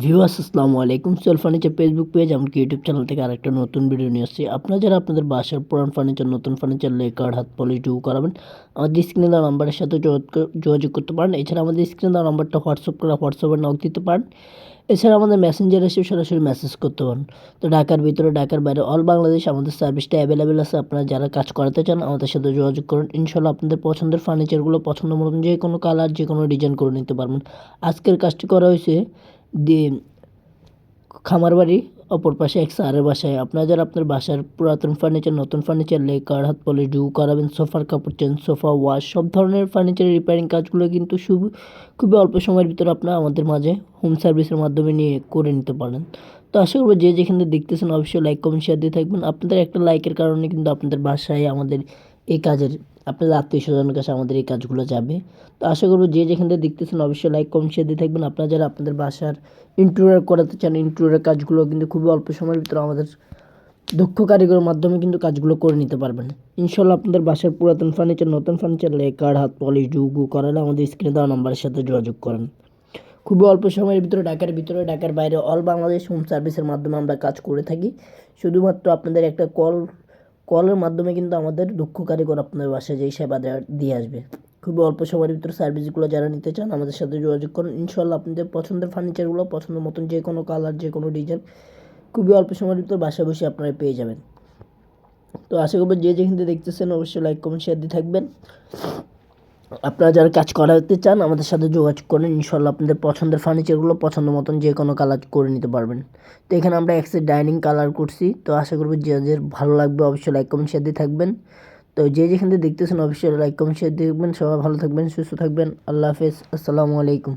Viewers, আসসালামু আলাইকুম। Sale furniture Facebook page এমনকি ইউটিউব চ্যানেল থেকে আরেকটা নতুন ভিডিও নিয়ে আসছি। আপনারা যারা আপনাদের বাসার পুরান ফার্নিচার নতুন ফার্নিচার লেকার্ড, হাত পলিশ ডু করাবেন, আমাদের স্ক্রিনে দেওয়া নাম্বারের সাথে যোগাযোগ যোগাযোগ করতে পারেন। এছাড়া আমাদের স্ক্রিনে দেওয়া নাম্বারটা হোয়াটসঅ্যাপ করে হোয়াটসঅ্যাপে নক দিতে পারেন। এছাড়া আমাদের মেসেঞ্জার এসে সরাসরি মেসেজ করতে পারেন। তো ঢাকার ভিতরে, ঢাকার বাইরে অল বাংলাদেশ আমাদের সার্ভিসটা অ্যাভেলেবেল আছে। আপনারা যারা কাজ করাতে চান, আমাদের সাথে যোগাযোগ করুন। ইনশাল্লাহ আপনাদের পছন্দের ফার্নিচারগুলো পছন্দ মতন যে কোনো কালার যে কোনো ডিজাইন করে নিতে পারবেন। আজকের কাজটি করা হয়েছে দিয়ে খামার বাড়ি অপর পাশে এক স্যারের বাসায়। আপনারা যারা আপনার বাসার পুরাতন ফার্নিচার নতুন ফার্নিচার লেকার হাত পলে ডু করাবেন সোফার কাপড় চেঞ্জ সোফা, ওয়াশ, সব ধরনের ফার্নিচারের রিপেয়ারিং কাজগুলো কিন্তু শুভ খুবই অল্প সময়ের ভিতরে আপনারা আমাদের মাঝে হোম সার্ভিসের মাধ্যমে নিয়ে করে নিতে পারেন। তো আশা করব যে যেখানে দেখতেছেন, অবশ্যই লাইক কমেন্ট শেয়ার দিয়ে থাকবেন। আপনাদের একটা লাইকের কারণে কিন্তু আপনাদের বাসায় আমাদের এই কাজের, আপনাদের আত্মীয় স্বজনের কাছে আমাদের এই কাজগুলো যাবে। তো আশা করব যে যেখান থেকে দেখতেছেন অবশ্যই লাইক কমেন্ট শেয়ার দিয়ে থাকবেন। আপনারা যারা আপনাদের বাসার ইন্টেরিয়র করাতে চান ইন্টেরিয়রের কাজগুলো কিন্তু খুবই অল্প সময়ের ভিতরে আমাদের দক্ষ কারিগরের মাধ্যমে কিন্তু কাজগুলো করে নিতে পারবেন। ইনশাল্লাহ আপনাদের বাসার পুরাতন ফার্নিচার নতুন ফার্নিচার লেকার, হাত পলিশ ডুগু করালে আমাদের স্ক্রিনে দেওয়া নাম্বারের সাথে যোগাযোগ করেন। খুবই অল্প সময়ের ভিতরে ঢাকার ভিতরে, ঢাকার বাইরে অল বাংলাদেশ হোম সার্ভিসের মাধ্যমে আমরা কাজ করে থাকি। শুধুমাত্র আপনাদের একটা কল কলের মাধ্যমে কিন্তু আমাদের দুঃখ কারিগর আপনার বাসায় যেই সেবা দিয়ে আসবে। খুবই অল্প সময়ের ভিতরে সার্ভিসগুলো যারা নিতে চান, আমাদের সাথে যোগাযোগ করুন। ইনশাল্লাহ আপনাদের পছন্দের ফার্নিচারগুলো পছন্দ মতন যে কোনো কালার যে কোনো ডিজাইন খুবই অল্প সময়ের ভিতরে বাসায় বসে আপনারা পেয়ে যাবেন। তো আশা করব যে যেখান থেকে দেখতেছেন, অবশ্যই লাইক কমেন্ট শেয়ার দিয়ে থাকবেন। আপনারা যারা কাজ করাতে চান, আমাদের সাথে যোগাযোগ করেন। ইনশাল্লাহ আপনাদের পছন্দের ফার্নিচারগুলো পছন্দ মতন যে কোনো কালার করে নিতে পারবেন। তো এখানে আমরা এক্সের ডাইনিং কালার করছি। তো আশা করব যে যাদের ভালো লাগবে, অবশ্যই লাইক কমেন্ট শেয়ার দিয়ে থাকবেন। তো যে যেখান থেকে দেখতেছেন, অবশ্যই লাইক কমেন্ট শেয়ার দিয়ে দেখবেন সবাই ভালো থাকবেন, সুস্থ থাকবেন। আল্লাহ হাফেজ। আসসালামু আলাইকুম।